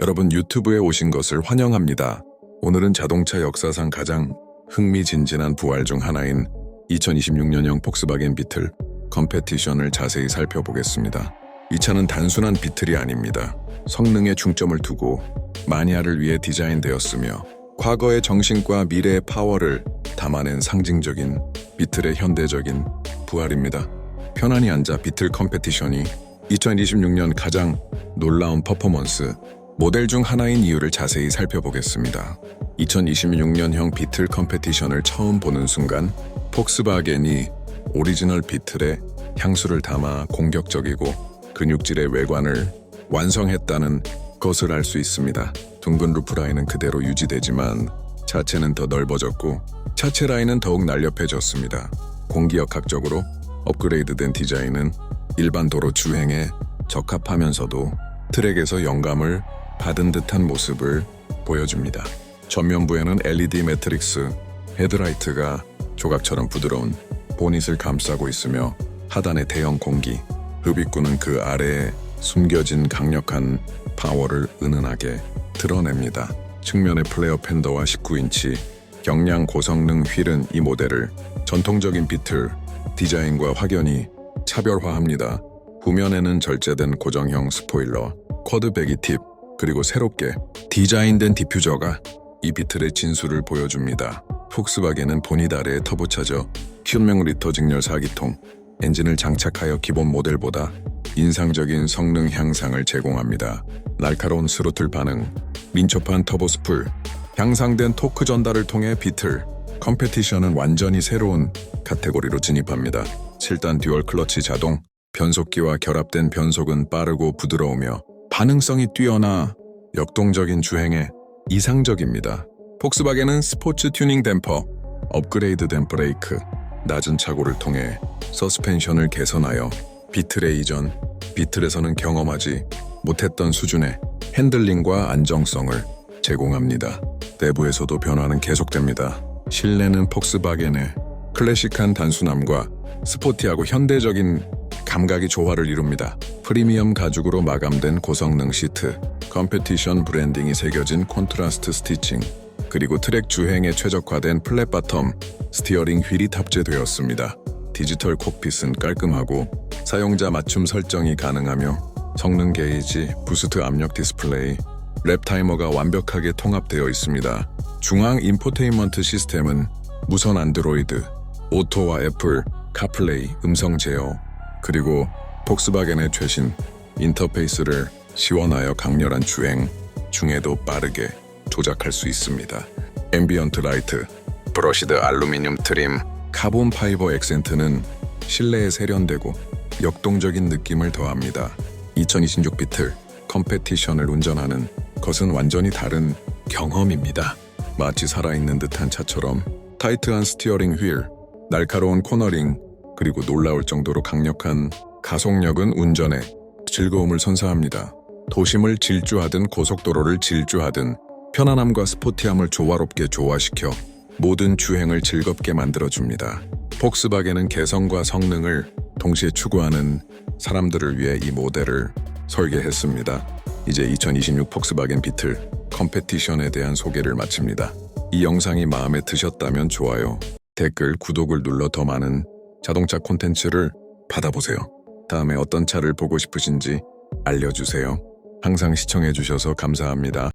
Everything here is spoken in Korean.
여러분 유튜브에 오신 것을 환영합니다. 오늘은 자동차 역사상 가장 흥미진진한 부활 중 하나인 2026년형 폭스바겐 비틀 컴페티션을 자세히 살펴보겠습니다. 이 차는 단순한 비틀이 아닙니다. 성능에 중점을 두고 마니아를 위해 디자인되었으며 과거의 정신과 미래의 파워를 담아낸 상징적인 비틀의 현대적인 부활입니다. 편안히 앉아 비틀 컴페티션이 2026년 가장 놀라운 퍼포먼스 모델 중 하나인 이유를 자세히 살펴보겠습니다. 2026년형 비틀 컴페티션을 처음 보는 순간 폭스바겐이 오리지널 비틀에 향수를 담아 공격적이고 근육질의 외관을 완성했다는 것을 알 수 있습니다. 둥근 루프 라인은 그대로 유지되지만 차체는 더 넓어졌고 차체 라인은 더욱 날렵해졌습니다. 공기역학적으로 업그레이드된 디자인은 일반 도로 주행에 적합하면서도 트랙에서 영감을 받은 듯한 모습을 보여줍니다. 전면부에는 LED 매트릭스 헤드라이트가 조각처럼 부드러운 보닛을 감싸고 있으며 하단의 대형 공기 흡입구는 그 아래에 숨겨진 강력한 파워를 은은하게 드러냅니다. 측면의 플레어 팬더와 19인치 경량 고성능 휠은 이 모델을 전통적인 비틀 디자인과 확연히 차별화합니다. 후면에는 절제된 고정형 스포일러, 쿼드 배기 팁, 그리고 새롭게 디자인된 디퓨저가 이 비틀의 진수를 보여줍니다. 폭스바겐은 아래에 터보차저, 큐명 리터 직렬 4기통, 엔진을 장착하여 기본 모델보다 인상적인 성능 향상을 제공합니다. 날카로운 스로틀 반응, 민첩한 터보 스풀, 향상된 토크 전달을 통해 비틀, 컴페티션은 완전히 새로운 카테고리로 진입합니다. 7단 듀얼 클러치 자동, 변속기와 결합된 변속은 빠르고 부드러우며 반응성이 뛰어나 역동적인 주행에 이상적입니다. 폭스바겐은 스포츠 튜닝 댐퍼, 업그레이드된 브레이크, 낮은 차고를 통해 서스펜션을 개선하여 비틀의 이전, 비틀에서는 경험하지 못했던 수준의 핸들링과 안정성을 제공합니다. 내부에서도 변화는 계속됩니다. 실내는 폭스바겐의 클래식한 단순함과 스포티하고 현대적인 감각이 조화를 이룹니다. 프리미엄 가죽으로 마감된 고성능 시트, 컴페티션 브랜딩이 새겨진 콘트라스트 스티칭, 그리고 트랙 주행에 최적화된 플랫 바텀, 스티어링 휠이 탑재되었습니다. 디지털 콕핏은 깔끔하고 사용자 맞춤 설정이 가능하며 성능 게이지, 부스트 압력 디스플레이, 랩 타이머가 완벽하게 통합되어 있습니다. 중앙 인포테인먼트 시스템은 무선 안드로이드, 오토와 애플, 카플레이, 음성 제어, 그리고 폭스바겐의 최신 인터페이스를 시원하여 강렬한 주행 중에도 빠르게 조작할 수 있습니다. 앰비언트 라이트, 브러시드 알루미늄 트림, 카본 파이버 액센트는 실내에 세련되고 역동적인 느낌을 더합니다. 2026 비틀 컴페티션을 운전하는 것은 완전히 다른 경험입니다. 마치 살아있는 듯한 차처럼 타이트한 스티어링 휠, 날카로운 코너링, 그리고 놀라울 정도로 강력한 가속력은 운전에 즐거움을 선사합니다. 도심을 질주하든 고속도로를 질주하든 편안함과 스포티함을 조화롭게 조화시켜 모든 주행을 즐겁게 만들어줍니다. 폭스바겐은 개성과 성능을 동시에 추구하는 사람들을 위해 이 모델을 설계했습니다. 이제 2026 폭스바겐 비틀 컴페티션에 대한 소개를 마칩니다. 이 영상이 마음에 드셨다면 좋아요, 댓글, 구독을 눌러 더 많은 자동차 콘텐츠를 받아보세요. 다음에 어떤 차를 보고 싶으신지 알려주세요. 항상 시청해주셔서 감사합니다.